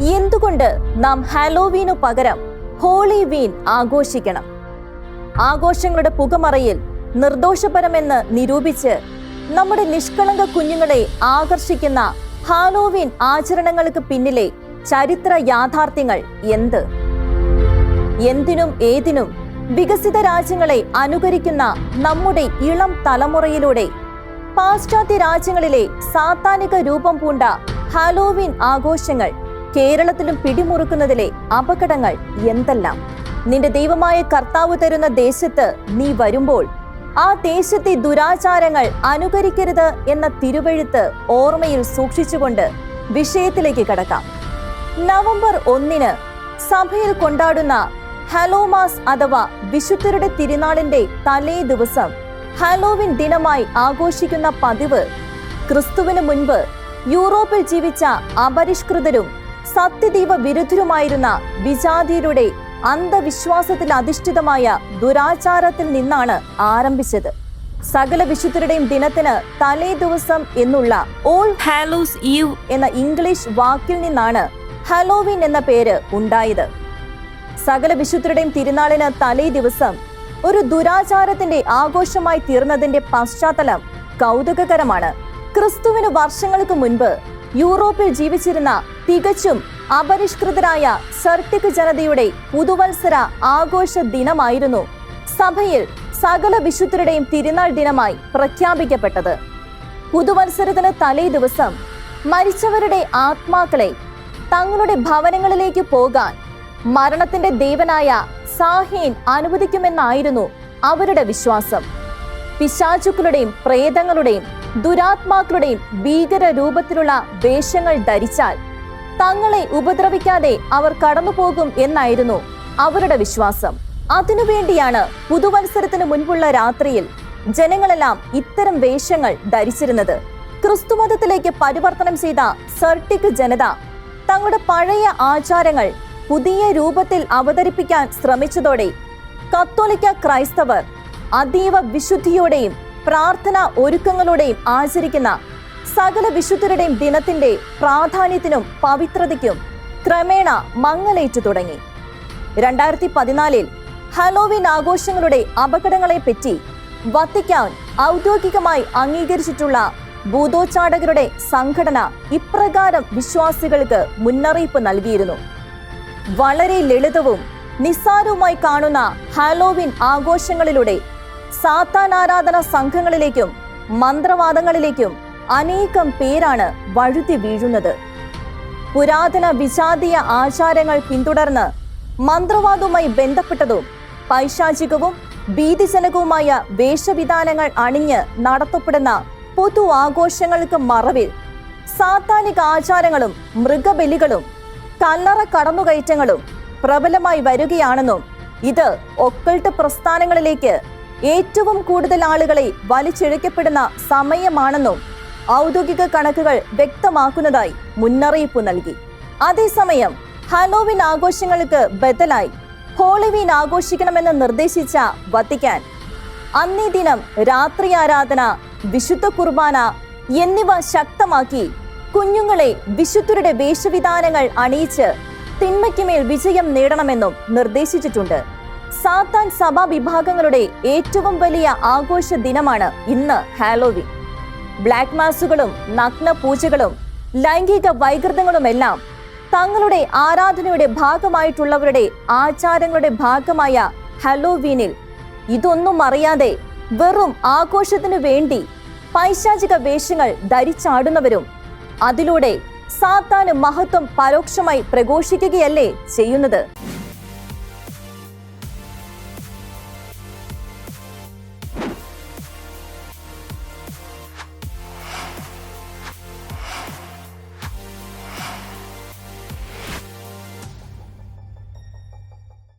എന്തുകൊണ്ട് നാം ഹാലോവീനു പകരം ഹോളി വീൻ ആഘോഷിക്കണം? ആഘോഷങ്ങളുടെ പുകമറയിൽ നിർദോഷപരമെന്ന് നിരൂപിച്ച് നമ്മുടെ നിഷ്കളങ്ക കുഞ്ഞുങ്ങളെ ആകർഷിക്കുന്ന ഹാലോവീൻ ആചരണങ്ങൾക്ക് പിന്നിലെ ചരിത്ര യാഥാർത്ഥ്യങ്ങൾ എന്ത്? എന്തിനും ഏതിനും വികസിത രാജ്യങ്ങളെ അനുകരിക്കുന്ന നമ്മുടെ ഇളം തലമുറയിലൂടെ പാശ്ചാത്യ രാജ്യങ്ങളിലെ സാത്താനിക രൂപം പൂണ്ട ഹാലോവീൻ ആഘോഷങ്ങൾ കേരളത്തിലും പിടിമുറുക്കുന്നതിലെ അപകടങ്ങൾ എന്തെല്ലാം? നിന്റെ ദൈവമായ കർത്താവ് തരുന്ന ദേശത്ത് നീ വരുമ്പോൾ ആ ദേശത്തെ ദുരാചാരങ്ങൾ അനുകരിക്കരുത് എന്ന തിരുവഴുത്ത് ഓർമ്മയിൽ സൂക്ഷിച്ചുകൊണ്ട് വിഷയത്തിലേക്ക് കടക്കാം. നവംബർ ഒന്നിന് സഭയിൽ കൊണ്ടാടുന്ന ഹലോമാസ് അഥവാ വിശുദ്ധരുടെ തിരുനാളിന്റെ തലേ ദിവസം ഹാലോവിൻ ദിനമായി ആഘോഷിക്കുന്ന പതിവ് ക്രിസ്തുവിന് മുൻപ് യൂറോപ്പിൽ ജീവിച്ച അപരിഷ്കൃതരും സത്യദൈവ വിരുദ്ധരുമായിരുന്ന വിജാതിയരുടെ അന്ധവിശ്വാസത്തിൽ അധിഷ്ഠിതമായ ദുരാചാരത്തിൽ നിന്നാണ് ആരംഭിച്ചത്. സകല വിശുദ്ധരുടെയും ദിനത്തിന് തലേ ദിവസം എന്നുള്ള ഓൾ ഹാലോസ് ഈവ് എന്ന ഇംഗ്ലീഷ് വാക്കിൽ നിന്നാണ് ഹലോവിൻ എന്ന പേര് ഉണ്ടായത്. സകല വിശുദ്ധരുടെയും തിരുനാളിന് തലേ ദിവസം ഒരു ദുരാചാരത്തിന്റെ ആഘോഷമായി തീർന്നതിന്റെ പശ്ചാത്തലം കൗതുകകരമാണ്. ക്രിസ്തുവിന് വർഷങ്ങൾക്ക് മുൻപ് യൂറോപ്പിൽ ജീവിച്ചിരുന്ന തികച്ചും അപരിഷ്കൃതരായ സർട്ടിക് ജനതയുടെ പുതുവത്സര ആഘോഷ ദിനമായിരുന്നു സഭയിൽ സകല വിശുദ്ധരുടെയും തിരുനാൾ ദിനമായി പ്രഖ്യാപിക്കപ്പെട്ടത്. പുതുവത്സരത്തിന് തലേ ദിവസം മരിച്ചവരുടെ ആത്മാക്കളെ തങ്ങളുടെ ഭവനങ്ങളിലേക്ക് പോകാൻ മരണത്തിന്റെ ദേവനായ സാഹീൻ അനുവദിക്കുമെന്നായിരുന്നു അവരുടെ വിശ്വാസം. പിശാചുക്കളുടെയും പ്രേതങ്ങളുടെയും ദുരാത്മാക്കളുടെയും ഭീകര രൂപത്തിലുള്ള വേഷങ്ങൾ ധരിച്ചാൽ തങ്ങളെ ഉപദ്രവിക്കാതെ അവർ കടന്നുപോകും എന്നായിരുന്നു അവരുടെ വിശ്വാസം. അതിനുവേണ്ടിയാണ് പുതുവത്സരത്തിന് മുൻപുള്ള രാത്രിയിൽ ജനങ്ങളെല്ലാം ഇത്തരം വേഷങ്ങൾ ധരിച്ചിരുന്നത്. ക്രിസ്തുമതത്തിലേക്ക് പരിവർത്തനം ചെയ്ത സർട്ടിക് ജനത തങ്ങളുടെ പഴയ ആചാരങ്ങൾ പുതിയ രൂപത്തിൽ അവതരിപ്പിക്കാൻ ശ്രമിച്ചതോടെ കത്തോലിക്ക ക്രൈസ്തവർ അതീവ വിശുദ്ധിയോടെയും പ്രാർത്ഥന ഒരുക്കങ്ങളോടെയും ആചരിക്കുന്ന സകല വിശുദ്ധരുടെയും ദിനത്തിന്റെ പ്രാധാന്യത്തിനും പവിത്രതയ്ക്കും ക്രമേണ മങ്ങലേറ്റു തുടങ്ങി. രണ്ടായിരത്തി പതിനാലിൽ ഹലോവിൻ ആഘോഷങ്ങളുടെ അപകടങ്ങളെപ്പറ്റി വത്തിക്കാൻ ഔദ്യോഗികമായി അംഗീകരിച്ചിട്ടുള്ള ഭൂതോച്ചാടകരുടെ സംഘടന ഇപ്രകാരം വിശ്വാസികൾക്ക് മുന്നറിയിപ്പ് നൽകിയിരുന്നു. വളരെ ലളിതവും നിസ്സാരവുമായി കാണുന്ന ഹാലോവിൻ ആഘോഷങ്ങളിലൂടെ സാത്താൻ ആരാധന സംഘങ്ങളിലേക്കും മന്ത്രവാദങ്ങളിലേക്കും അനേകം പേരാണ് വഴുതി വീഴുന്നത്. പുരാതന വിജാതീയ ആചാരങ്ങൾ പിന്തുടർന്ന് മന്ത്രവാദവുമായി ബന്ധപ്പെട്ടതും പൈശാചികവും ഭീതിജനകവുമായ വേഷവിധാനങ്ങൾ അണിഞ്ഞ് നടത്തപ്പെടുന്ന പൊതു ആഘോഷങ്ങൾക്ക് മറവിൽ സാത്താനിക ആചാരങ്ങളും മൃഗബലികളും കല്ലറ കടന്നുകയറ്റങ്ങളും പ്രബലമായി വരികയാണെന്നും ഇത് ഒക്കൾട്ട് പ്രസ്ഥാനങ്ങളിലേക്ക് ഏറ്റവും കൂടുതൽ ആളുകളെ വലിച്ചിഴക്കപ്പെടുന്ന സമയമാണെന്നും ഔദ്യോഗിക കണക്കുകൾ വ്യക്തമാക്കുന്നതായി മുന്നറിയിപ്പ് നൽകി. അതേസമയം ഹലോവിൻ ആഘോഷങ്ങൾക്ക് ബദലായി ഹോളിവീൻ ആഘോഷിക്കണമെന്ന് നിർദ്ദേശിച്ച വത്തിക്കാൻ അന്നേ ദിനം രാത്രി ആരാധന വിശുദ്ധ കുർബാന എന്നിവ ശക്തമാക്കി കുഞ്ഞുങ്ങളെ വിശുദ്ധരുടെ വേഷവിധാനങ്ങൾ അണിയിച്ച് തിന്മയ്ക്കുമേൽ വിജയം നേടണമെന്നും നിർദ്ദേശിച്ചിട്ടുണ്ട്. സാത്താൻ സഭാ വിഭാഗങ്ങളുടെ ഏറ്റവും വലിയ ആഘോഷ ദിനമാണ് ഇന്ന് ഹാലോവിൻ ബ്ലാക്ക് മാസുകളും നഗ്ന പൂജകളും ലൈംഗിക വൈകൃതങ്ങളുമെല്ലാം തങ്ങളുടെ ആരാധനയുടെ ഭാഗമായിട്ടുള്ളവരുടെ ആചാരങ്ങളുടെ ഭാഗമായ ഹലോവീനിൽ. ഇതൊന്നും അറിയാതെ വെറും ആഘോഷത്തിനു വേണ്ടി പൈശാചിക വേഷങ്ങൾ ധരിച്ചാടുന്നവരും അതിലൂടെ സാത്താന് മഹത്വം പരോക്ഷമായി പ്രഘോഷിക്കുകയല്ലേ ചെയ്യുന്നത്?